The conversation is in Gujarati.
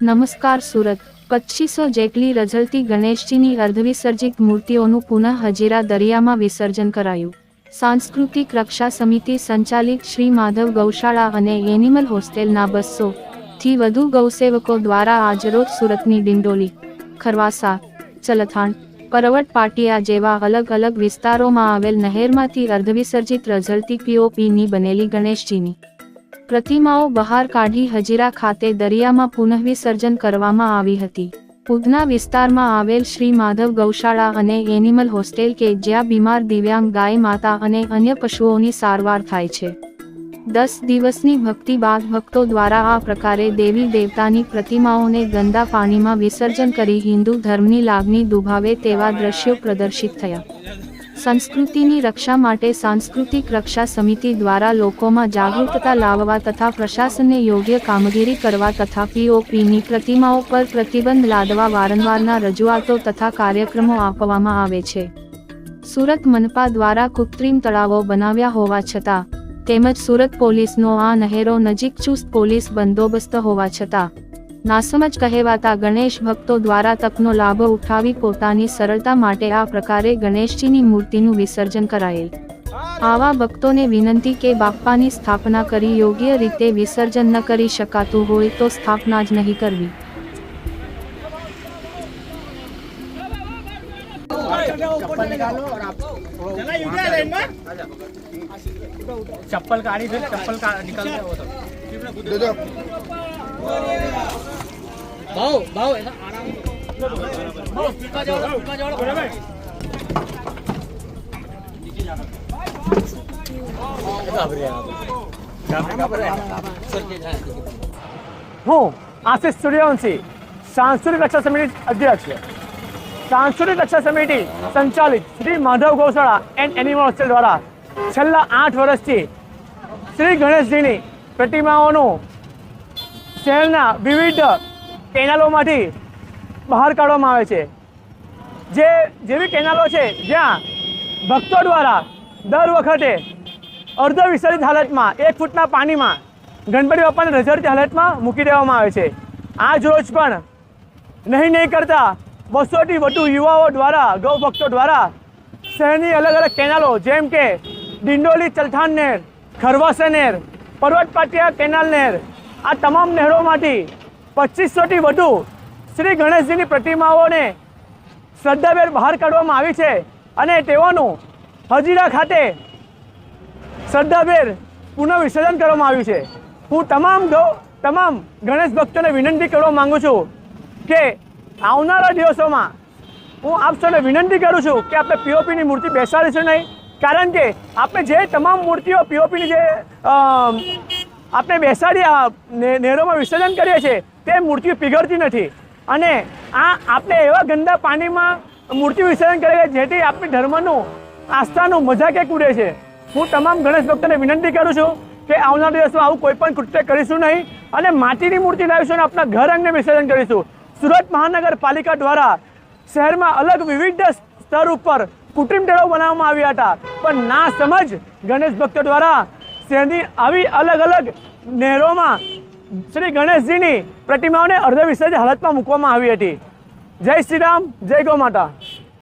નમસ્કાર સુરત. પચીસો જેટલી રઝલતી ગણેશજીની અર્ધવિસર્જિત મૂર્તિઓનું પુનઃ હજીરા દરિયામાં વિસર્જન કરાયું. સાંસ્કૃતિક રક્ષા સમિતિ સંચાલિત શ્રી માધવ ગૌશાળા અને એનિમલ હોસ્ટેલના બસો થી વધુ ગૌસેવકો દ્વારા આજરોજ સુરતની ડિંડોલી, ખરવાસા, ચલથાણ પરવટ પાટિયા જેવા અલગ અલગ વિસ્તારોમાં આવેલ નહેરમાંથી અર્ધવિસર્જિત રઝલતી પીઓપીની બનેલી ગણેશજીની પ્રતિમાઓ બહાર કાઢી હજીરા ખાતે દરિયામાં પુનઃવિસર્જન કરવામાં આવી હતી. ઉધના વિસ્તારમાં આવેલ શ્રી માધવ ગૌશાળા અને એનિમલ હોસ્ટેલ કે જ્યાં બીમાર દિવ્યાંગ ગાય માતા અને અન્ય પશુઓની સારવાર થાય છે. દસ દિવસની ભક્તિ બાદ ભક્તો દ્વારા આ પ્રકારે દેવી દેવતાની પ્રતિમાઓને ગંદા પાણીમાં વિસર્જન કરી હિન્દુ ધર્મની લાગણી દુભાવે તેવા દ્રશ્યો પ્રદર્શિત થયા. સંસ્કૃતિની રક્ષા માટે સાંસ્કૃતિક રક્ષા સમિતિ દ્વારા લોકોમાં જાગૃતતા લાવવા તથા પ્રશાસને યોગ્ય કામગીરી કરવા તથા પીઓપીની પ્રતિમાઓ પર પ્રતિબંધ લાદવા વારંવારના રજૂઆતો તથા કાર્યક્રમો આપવામાં આવે છે. સુરત મનપા દ્વારા કૃત્રિમ તળાવો બનાવ્યા હોવા છતાં, તેમજ સુરત પોલીસનો આ નહેરો નજીક ચુસ્ત પોલીસ બંદોબસ્ત હોવા છતાં નાસમજ કહેવાતા ગણેશ ભક્તો દ્વારા તકનો લાભ ઉઠાવી પોતાની સરળતા માટે આ પ્રકારે ગણેશજીની મૂર્તિનું વિસર્જન કરાયેલ આવા ભક્તોને વિનંતી કે બાપ્પાની સ્થાપના કરી યોગ્ય રીતે વિસર્જન ન કરી શકાતું હોય તો સ્થાપના જ નહીં કરવી चप्पल निकालो और आप चप्पल काढ़ी फिर चप्पल का निकल गया वो सब ભાવ ભાવ હું આશિષ સૂર્યવંશી, સાંસ્કૃતિક રક્ષા સમિતિ અધ્યક્ષ છે. સાંસ્કૃતિક રક્ષા સમિતિ સંચાલિત શ્રી માધવ ગૌશાળા એન્ડ એનિમલ હોસ્ટેલ દ્વારા છેલ્લા આઠ વર્ષથી શ્રી ગણેશજીની પ્રતિમાઓનું શહેરના વિવિધ કેનાલોમાંથી બહાર કાઢવામાં આવે છે. જે જેવી કેનાલો છે, જ્યાં ભક્તો દ્વારા દર વખતે અર્ધ વિસર્જિત હાલતમાં, એક ફૂટના પાણીમાં ગણપતિ બાપાને રઝળતી હાલતમાં મૂકી દેવામાં આવે છે. આજ રોજ પણ નહીં નહીં કરતા બસોથી વધુ યુવાઓ દ્વારા, ગૌ ભક્તો દ્વારા શહેરની અલગ અલગ કેનાલો, જેમ કે ડિંડોલી, ચલથાણ નહેર, ખરવાસા નહેર, પર્વત પાટિયા કેનાલ નહેર, આ તમામ નહેરોમાંથી પચીસોથી વધુ શ્રી ગણેશજીની પ્રતિમાઓને શ્રદ્ધાભેર બહાર કાઢવામાં આવી છે અને તેઓનું હજીરા ખાતે શ્રદ્ધાભેર પુનઃ વિસર્જન કરવામાં આવ્યું છે. હું તમામ તમામ ગણેશ ભક્તોને વિનંતી કરવા માગું છું કે આવનારા દિવસોમાં હું આપ સૌને વિનંતી કરું છું કે આપણે પીઓપીની મૂર્તિ બેસાડીશું નહીં. કારણ કે આપણે જે તમામ મૂર્તિઓ પીઓપીની જે આપણે બેસાડી નહેરોમાં વિસર્જન કરીએ છીએ, તે મૂર્તિઓ પીગળતી નથી. અને આ આપણે એવા ગંદા પાણીમાં મૂર્તિ વિસર્જન કરીએ જેથી આપણી ધર્મનું આસ્થાનું મજાકે ઉડે છે. હું તમામ ગણેશ ભક્તોને વિનંતી કરું છું કે આવનાર દિવસમાં આવું કોઈ પણ કૃત્ય કરીશું નહીં અને માટીની મૂર્તિ લાવીશું અને આપણા ઘર અંગે વિસર્જન કરીશું. સુરત મહાનગરપાલિકા દ્વારા શહેરમાં અલગ વિવિધ સ્તર ઉપર કૃત્રિમ ટેળો બનાવવામાં આવ્યા હતા. પણ ના સમજ ગણેશ ભક્તો દ્વારા શહેરની આવી અલગ અલગ નહેરોમાં શ્રી ગણેશજીની પ્રતિમાઓને અર્ધ વિસર્જિત હાલતમાં મૂકવામાં આવી હતી. જય શ્રી રામ, જય ગૌ માતા.